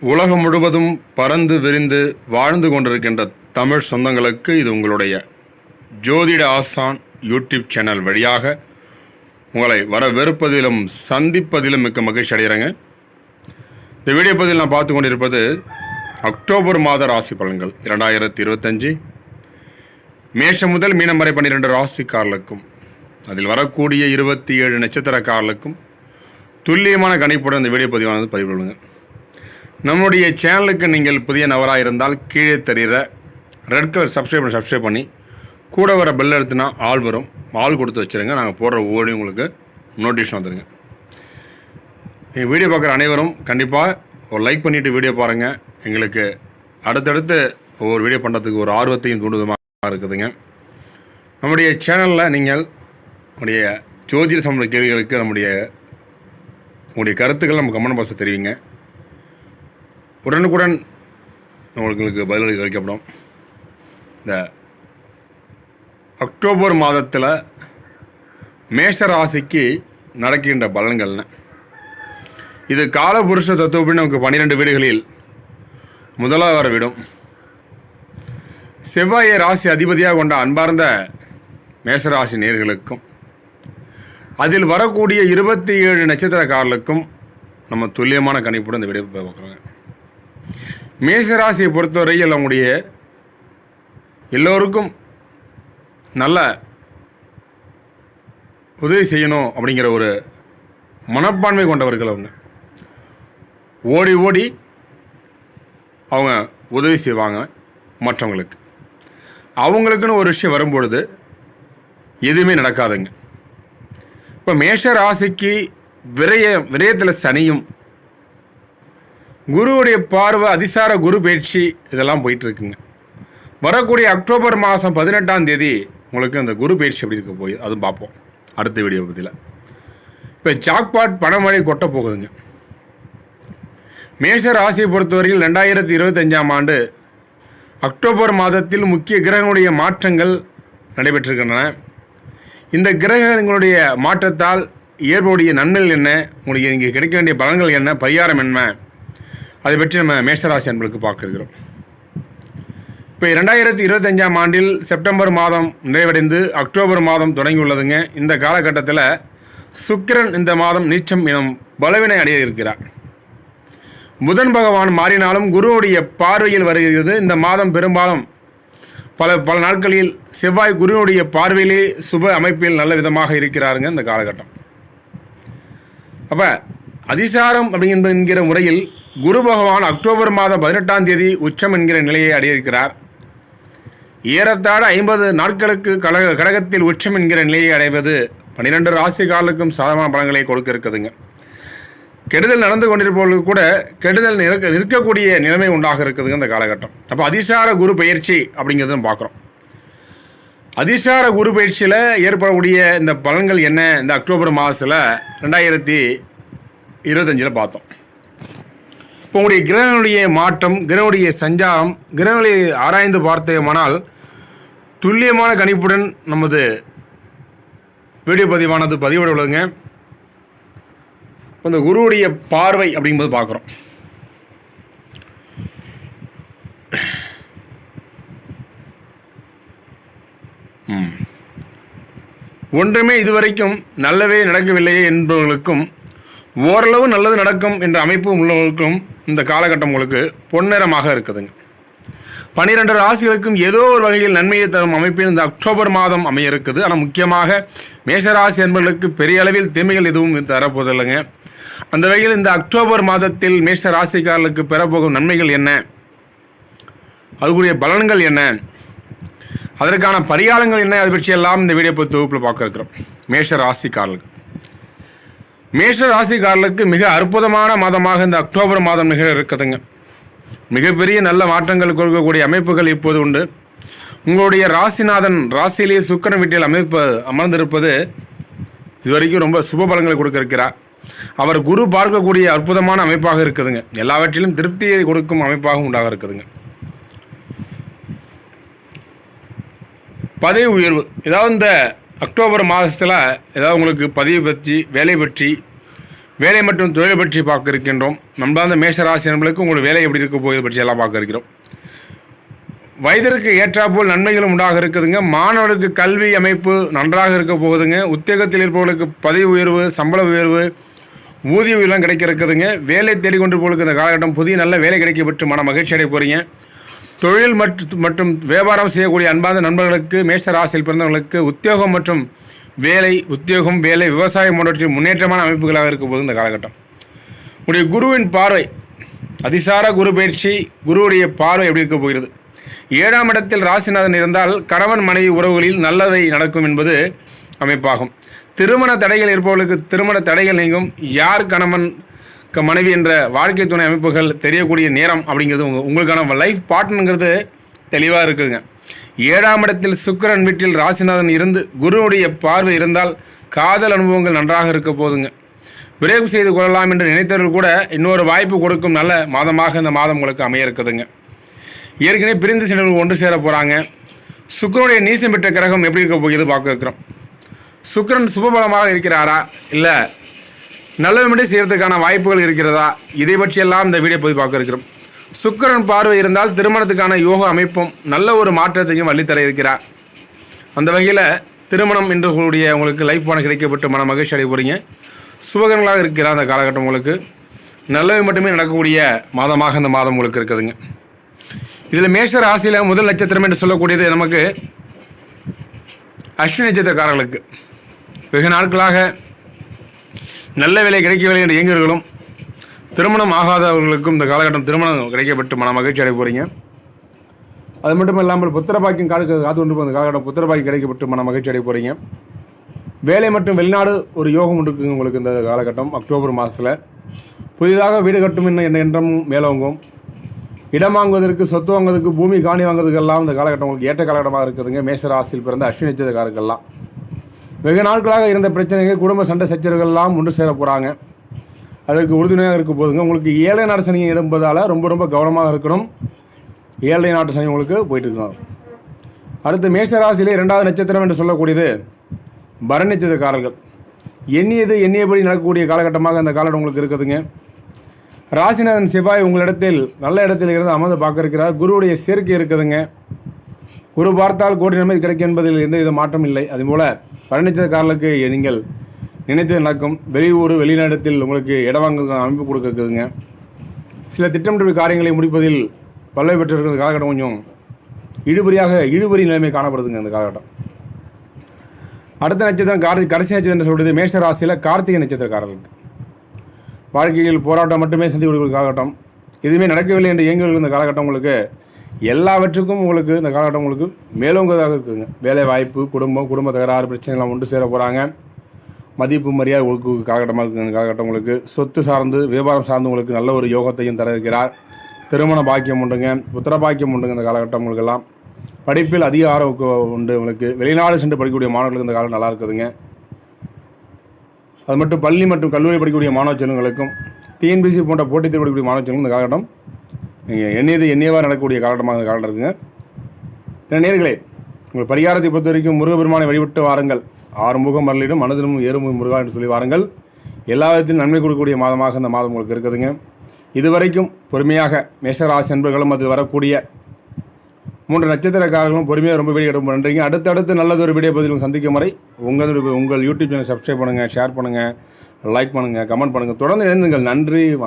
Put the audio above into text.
உலகம் முழுவதும் பறந்து விரிந்து வாழ்ந்து கொண்டிருக்கின்ற தமிழ் சொந்தங்களுக்கு இது உங்களுடைய ஜோதிட ஆசான் யூடியூப் சேனல் வழியாக. உங்களை வரவேற்பதிலும் சந்திப்பதிலும் மிக்க மகிழ்ச்சி அடைகிறேங்க. இந்த வீடியோ பதிவில் நான் பார்த்து கொண்டிருப்பது அக்டோபர் மாத ராசி பலன்கள். இரண்டாயிரத்தி இருபத்தஞ்சி. மேஷம் முதல் மீனம் வரை பன்னிரெண்டு ராசிக்காரர்களுக்கும் அதில் வரக்கூடிய இருபத்தி ஏழு நட்சத்திரக்காரர்களுக்கும் துல்லியமான கணிப்புடன் இந்த வீடியோ பதிவானது பதிவிடுங்க நம்முடைய சேனலுக்கு நீங்கள் புதிய நபராக இருந்தால் கீழே தெரிகிற ரெட் கலர் சப்ஸ்கிரைப் பண்ணி சப்ஸ்கிரைப் பண்ணி கூட வர பெல் எடுத்துனா ஆள் வரும். ஆள் கொடுத்து வச்சுருங்க. நாங்கள் போடுற ஓடி உங்களுக்கு நோட்டிஃபிகேஷன் வந்துடுங்க நீங்கள் வீடியோ பார்க்குற அனைவரும் கண்டிப்பாக ஒரு லைக் பண்ணிவிட்டு வீடியோ பாருங்கள் எங்களுக்கு அடுத்தடுத்து ஒவ்வொரு வீடியோ பண்ணுறதுக்கு ஒரு ஆர்வத்தையும் தூண்டுதமாக இருக்குதுங்க. நம்முடைய சேனலில் நீங்கள் உங்களுடைய ஜோதிட சம்பந்த கேள்விகளுக்கு நம்முடைய உங்களுடைய கருத்துக்கள் நம்ம கமெண்ட் பாக்ஸில் தெரிவிங்க. உடனுக்குடன் உங்களுக்கு பதிலடி கிடைக்கப்படும் இந்த அக்டோபர் மாதத்தில் மேஷ ராசிக்கு நடக்கின்ற பலன்கள்னு இது காலபுருஷ தத்துவப்படி நமக்கு பன்னிரெண்டு வீடுகளில் முதலாக வர விடும். செவ்வாயை ராசி அதிபதியாக கொண்ட அன்பார்ந்த மேசராசி நேர்களுக்கும் அதில் வரக்கூடிய இருபத்தி ஏழு நட்சத்திரக்காரர்களுக்கும் நம்ம துல்லியமான கணிப்புடன் இந்த விடை பார்க்குறோங்க. மேசராசியை பொறுத்தவரையில் அவங்களுடைய எல்லோருக்கும் நல்ல உதவி செய்யணும் அப்படிங்கிற ஒரு மனப்பான்மை கொண்டவர்கள் அவங்க. ஓடி ஓடி அவங்க உதவி செய்வாங்க மற்றவங்களுக்கு. அவங்களுக்குன்னு ஒரு விஷயம் வரும்பொழுது எதுவுமே நடக்காதுங்க. இப்போ மேஷ ராசிக்கு விரய விரயத்தில் சனியும் குருவுடைய பார்வை அதிசார குரு பயிற்சி இதெல்லாம் போயிட்டு இருக்குங்க வரக்கூடிய அக்டோபர் மாதம் பதினெட்டாம் தேதி உங்களுக்கு அந்த குரு பயிற்சி எப்படி இருக்க போய் அதுவும் பார்ப்போம். அடுத்த வீடியோ பற்றியில் இப்போ ஜாக்பாட் பணமழை கொட்ட போகுதுங்க. மேஷ ராசியை பொறுத்தவரையில் ரெண்டாயிரத்தி இருபத்தஞ்சாம் ஆண்டு அக்டோபர் மாதத்தில் முக்கிய கிரகங்களுடைய மாற்றங்கள் நடைபெற்றிருக்கின்றன. இந்த கிரகங்களுடைய மாற்றத்தால் இயற்புடைய நன்மைகள் என்ன? உங்களுக்கு இங்கே கிடைக்க வேண்டிய பலன்கள் என்ன? பரிகாரம் என்ன? அதை பற்றி நம்ம மேஷராசி அன்பர்களுக்கு பார்க்க இருக்கிறோம் இப்போ இரண்டாயிரத்தி இருபத்தஞ்சாம் ஆண்டில் செப்டம்பர் மாதம் நிறைவடைந்து அக்டோபர் மாதம் தொடங்கியுள்ளதுங்க. இந்த காலகட்டத்தில் சுக்கிரன் இந்த மாதம் நீச்சம் எனும் பலவினை அடைய இருக்கிறார். புதன் பகவான் மாறினாலும் குருவுடைய பார்வையில் வருகிறது. இந்த மாதம் பெரும்பாலும் பல பல நாட்களில் செவ்வாய் குருவுடைய பார்வையிலே சுப அமைப்பில் நல்ல விதமாக இருக்கிறாருங்க இந்த காலகட்டம். அப்போ அதிசாரம் அப்படிங்கிற என்கிற முறையில் குரு பகவான் அக்டோபர் மாதம் பதினெட்டாம் தேதி உச்சம் என்கிற நிலையை அடையிருக்கிறார். ஏறத்தாழ ஐம்பது நாட்களுக்கு கழக கடகத்தில் உச்சம் என்கிற நிலையை அடைவது பன்னிரெண்டு ராசிகாலுக்கும் சாதகமான பலன்களை கொடுக்க இருக்குதுங்க கெடுதல் நடந்து கொண்டிருப்பவர்களுக்கு கூட கெடுதல் நிற்க நிற்கக்கூடிய நிலைமை உண்டாக இருக்குதுங்க இந்த காலகட்டம். அப்போ அதிசார குரு பயிற்சி அப்படிங்கிறத பார்க்குறோம். அதிசார குரு பயிற்சியில் ஏற்படக்கூடிய இந்த பலன்கள் என்ன? இந்த அக்டோபர் மாதத்தில் ரெண்டாயிரத்தி இருபத்தஞ்சில் பார்த்தோம். உங்களுடைய கிரகனுடைய மாற்றம் கிரகனுடைய சஞ்சாரம் கிரகங்களை ஆராய்ந்து பார்த்தோமானால் துல்லியமான கணிப்புடன் நமது வீடியோ பதிவானது பதிவிட உள்ளதுங்க. இந்த குருவுடைய பார்வை அப்படிங்கும்போது பார்க்குறோம். ஒன்றுமே இதுவரைக்கும் நல்லவே நடக்கவில்லையே என்பவர்களுக்கும் ஓரளவு நல்லது நடக்கும் என்ற அமைப்பு உள்ளவர்களுக்கும் இந்த காலகட்டம் உங்களுக்கு பொன்னிறமாக இருக்குதுங்க. பனிரெண்டு ராசிகளுக்கும் ஏதோ ஒரு வகையில் நன்மையை தரும் அமைப்பில் இந்த அக்டோபர் மாதம் அமைய இருக்குது ஆனால் முக்கியமாக மேஷராசி என்பவர்களுக்கு பெரிய அளவில் தீமைகள் எதுவும் தரப்போதில்லைங்க. அந்த வகையில் இந்த அக்டோபர் மாதத்தில் மேஷ ராசிக்காரர்களுக்கு பெறப்போகும் நன்மைகள் என்ன? அதுக்குரிய பலன்கள் என்ன? அதற்கான பரிகாரங்கள் என்ன? அதை பற்றி எல்லாம் இந்த வீடியோ தொகுப்பில் பார்க்க இருக்கிறோம் மேஷ ராசிக்காரர்களுக்கு மேஷ ராசிக்காரர்களுக்கு மிக அற்புதமான மாதமாக இந்த அக்டோபர் மாதம் நிகழ இருக்குதுங்க மிகப்பெரிய நல்ல மாற்றங்கள் கொடுக்கக்கூடிய அமைப்புகள் இப்போது உண்டு. உங்களுடைய ராசிநாதன் ராசியிலேயே சுக்கரன் வீட்டில் அமைப்பு அமர்ந்திருப்பது இதுவரைக்கும் ரொம்ப சுப பலங்களை கொடுக்க இருக்கிறார் அவர் குரு பார்க்கக்கூடிய அற்புதமான அமைப்பாக இருக்குதுங்க. எல்லாவற்றிலும் திருப்தியை கொடுக்கும் அமைப்பாகவும் உண்டாக இருக்குதுங்க. பதவி உயர்வு. ஏதாவது இந்த அக்டோபர் மாதத்தில் ஏதாவது உங்களுக்கு பதிவு பற்றி வேலை பற்றி வேலை மற்றும் தொழில் பற்றி பார்க்க இருக்கின்றோம். நண்பார்ந்த மேஷராசி நண்பர்களுக்கு உங்கள் வேலை எப்படி இருக்க போகிறது பற்றி எல்லாம் பார்க்க இருக்கிறோம். வயதிற்கு ஏற்றாப்போல் நன்மைகளும் உண்டாக இருக்குதுங்க. மாணவர்களுக்கு கல்வி அமைப்பு நன்றாக இருக்க போகுதுங்க. உத்தியோகத்தில் இருப்பவர்களுக்கு பதவி உயர்வு சம்பள உயர்வு ஊதிய உயர்வுலாம் கிடைக்க இருக்குதுங்க. வேலை தேடிக்கொண்டு இந்த காலகட்டம் புதிய நல்ல வேலை கிடைக்க பெற்று மன மகிழ்ச்சி அடைய போகிறீங்க தொழில் மற்றும் மற்றும் வியாபாரம் செய்யக்கூடிய அன்பார்ந்த நண்பர்களுக்கு மேஷ ராசியில் பிறந்தவர்களுக்கு உத்தியோகம் மற்றும் வேலை உத்தியோகம் வேலை விவசாயம் போன்றவற்றில் முன்னேற்றமான அமைப்புகளாக இருக்க போகுது இந்த காலகட்டம். உடைய குருவின் பார்வை அதிசார குரு பயிற்சி குருவுடைய பார்வை எப்படி இருக்க போகிறது? ஏழாம் இடத்தில் ராசிநாதன் இருந்தால் கணவன் மனைவி உறவுகளில் நல்லதை நடக்கும் என்பது அமைப்பாகும். திருமண தடைகள் இருப்பவர்களுக்கு திருமண தடைகள் நீங்கும். யார் கணவன் மனைவி என்ற வாழ்க்கை துணை அமைப்புகள் தெரியக்கூடிய நேரம் அப்படிங்கிறது உங்க உங்களுக்கான லைஃப் பார்ட்னருங்கிறது தெளிவாக இருக்குதுங்க ஏழாம் இடத்தில் சுக்கிரன் வீட்டில் ராசிநாதன் இருந்து குருவுடைய பார்வை இருந்தால் காதல் அனுபவங்கள் நன்றாக இருக்க போதுங்க. விரைவு செய்து கொள்ளலாம் என்று நினைத்தவர்கள் கூட இன்னொரு வாய்ப்பு கொடுக்கும் நல்ல மாதமாக இந்த மாதம் உங்களுக்கு அமைய இருக்குதுங்க. ஏற்கனவே பிரிந்து சென்றவர்கள் ஒன்று சேர போகிறாங்க சுக்கரனுடைய நீசம் பெற்ற கிரகம் எப்படி இருக்க போகிறது பார்க்க இருக்கிறோம் சுக்கரன் சுபபலமாக இருக்கிறாரா? இல்லை நல்லது மட்டும் செய்கிறதுக்கான வாய்ப்புகள் இருக்கிறதா? இதை பற்றியெல்லாம் இந்த வீடியோ போய் பார்க்க இருக்கிறோம். சுக்கிரன் பார்வை இருந்தால் திருமணத்துக்கான யோக அமைப்பும் நல்ல ஒரு மாற்றத்தையும் வள்ளித்தர இருக்கிறார். அந்த வகையில் திருமணம் என்று உங்களுடைய உங்களுக்கு லைஃப் பான கிடைக்கப்பட்டு மன மகிழ்ச்சி அடைய போகிறீங்க சுபகரங்களாக இருக்கிற அந்த காலகட்டம் உங்களுக்கு. நல்லது மட்டுமே நடக்கக்கூடிய மாதமாக இந்த மாதம் உங்களுக்கு இருக்குதுங்க. இதில் மேஷ ராசியில் முதல் நட்சத்திரம் என்று சொல்லக்கூடியது நமக்கு அஸ்வினி நட்சத்திரக்காரர்களுக்கு. வெகு நாட்களாக நல்ல வேலை கிடைக்கவில்லை என்ற இயங்குகளும் திருமணம் ஆகாதவர்களுக்கும் இந்த காலகட்டம் திருமணம் கிடைக்கப்பட்டு மன மகிழ்ச்சி அடைய போகிறீங்க அது மட்டும் இல்லாமல் புத்திரபாக்கியம் காடு காத்து கொண்டு போகிற காலகட்டம் புத்திரபாக்கியம் கிடைக்கப்பட்டு மன மகிழ்ச்சி அடைய போகிறீங்க வேலை மற்றும் வெளிநாடு ஒரு யோகம் இருக்குங்க உங்களுக்கு இந்த காலகட்டம் அக்டோபர் மாதத்தில் புதிதாக வீடு கட்டும் என்ன என்ற மேலோங்கும். இடம் வாங்குவதற்கு சொத்து வாங்குவதற்கு பூமி காணி வாங்குவதற்கெல்லாம் இந்த காலகட்டம் உங்களுக்கு ஏற்ற காலகட்டமாக இருக்குதுங்க. மேசராசியில் பிறந்த அஸ்வினிச்சதக்காரர்கள்லாம் வெகு நாட்களாக இருந்த பிரச்சனைகள் குடும்ப சண்டை சச்சரவுகள்லாம் ஒன்று சேர போகிறாங்க அதற்கு உறுதுணையாக இருக்க போதுங்க உங்களுக்கு ஏழை நாட்டு சனி இருப்பதால் ரொம்ப ரொம்ப கவனமாக இருக்கணும். ஏழை நாட்டு சனி உங்களுக்கு போயிட்டு இருக்கணும். அடுத்து மேஷராசியிலே இரண்டாவது நட்சத்திரம் என்று சொல்லக்கூடியது பரணி எண்ணியது எண்ணியபடி நடக்கக்கூடிய காலகட்டமாக அந்த காலகட்டம் உங்களுக்கு இருக்குதுங்க. ராசிநாதன் சிவாய் உங்களிடத்தில் நல்ல இடத்தில் இருந்து அமர்ந்து பார்க்கிருக்கிறார் குருவுடைய சேர்க்கை இருக்குதுங்க. குரு பார்த்தால் கோடி நன்மை கிடைக்கும் என்பதில் எந்த வித மாற்றம் இல்லை அதுபோல் பழனிச்சக்காரர்களுக்கு நீங்கள் நினைத்தது நடக்கும் வெளியூர் வெளிநாடத்தில் உங்களுக்கு இடம் வாங்க அமைப்பு கொடுக்க சில திட்டமிட்ட காரியங்களை முடிப்பதில் பல்லவி பெற்றிருக்கிற காலகட்டம் கொஞ்சம் இழுபறியாக இழுபறி நிலைமை காணப்படுதுங்க இந்த காலகட்டம். அடுத்த நட்சத்திரம் கார்த்தி கடைசி நட்சத்திரம் என்று மேஷ ராசியில் கார்த்திகை நட்சத்திரக்காரர்களுக்கு. வாழ்க்கையில் போராட்டம் மட்டுமே சந்திக்கக்கூடிய காலகட்டம். எதுவுமே நடக்கவில்லை என்று இயங்கி இந்த காலகட்டம் உங்களுக்கு எல்லாவற்றுக்கும் உங்களுக்கு இந்த காலகட்டம் உங்களுக்கு மேலோங்குவதாக இருக்குதுங்க வேலை வாய்ப்பு குடும்பம் குடும்ப தகராறு பிரச்சனைலாம் ஒன்று சேர போகிறாங்க மதிப்பு மரியாதை உங்களுக்கு காலகட்டமாக இருக்குது இந்த காலகட்டம் உங்களுக்கு சொத்து சார்ந்து வியாபாரம் சார்ந்து உங்களுக்கு நல்ல ஒரு யோகத்தையும் தர இருக்கிறார். திருமண பாக்கியம் உண்டுங்க. புத்திர பாக்கியம் உண்டுங்க இந்த காலகட்டம் உங்களுக்கெல்லாம். படிப்பில் அதிக ஆர்வம் உண்டு உங்களுக்கு. வெளிநாடு சென்று படிக்கக்கூடிய மாணவர்களுக்கு இந்த காலம் நல்லா இருக்குதுங்க. அது மட்டும் பள்ளி மற்றும் கல்லூரி படிக்கக்கூடிய மாணவ செல்வங்களுக்கும் டிஎன்பிசி போன்ற போட்டித் தேர்வு படிக்கக்கூடிய மாணவ செல்வங்களும் இந்த காலகட்டம் எண்ணியது எண்ணியவாக நடக்கக்கூடிய காலகட்டமாக காலம் இருக்குங்க. நேர்களே உங்கள் பரிகாரத்தை பொறுத்த வரைக்கும் முருகபெருமானை வழிபட்டு வாருங்கள். ஆறு முகம் மரலிடும் மனதிலும் ஏறுமுக முருகா என்று சொல்லி வாருங்கள். எல்லா விதத்திலும் நன்மை கொடுக்கக்கூடிய மாதமாக இந்த மாதம் உங்களுக்கு இருக்குதுங்க. இதுவரைக்கும் பொறுமையாக மேஷராசி என்பர்களும் அதில் வரக்கூடிய மூன்று நட்சத்திரக்காரர்களும் பொறுமையாக ரொம்ப வீடியோ எடுக்க நன்றிங்க. அடுத்தடுத்து நல்லதொரு வீடியோ பதிலும் சந்திக்கும் வரை உங்களுடைய உங்கள் யூடியூப் சேனல் சப்ஸ்கிரைப் பண்ணுங்கள் ஷேர் பண்ணுங்கள் லைக் பண்ணுங்கள் கமெண்ட் பண்ணுங்கள் தொடர்ந்து எழுந்துங்கள் நன்றி வணக்கம்.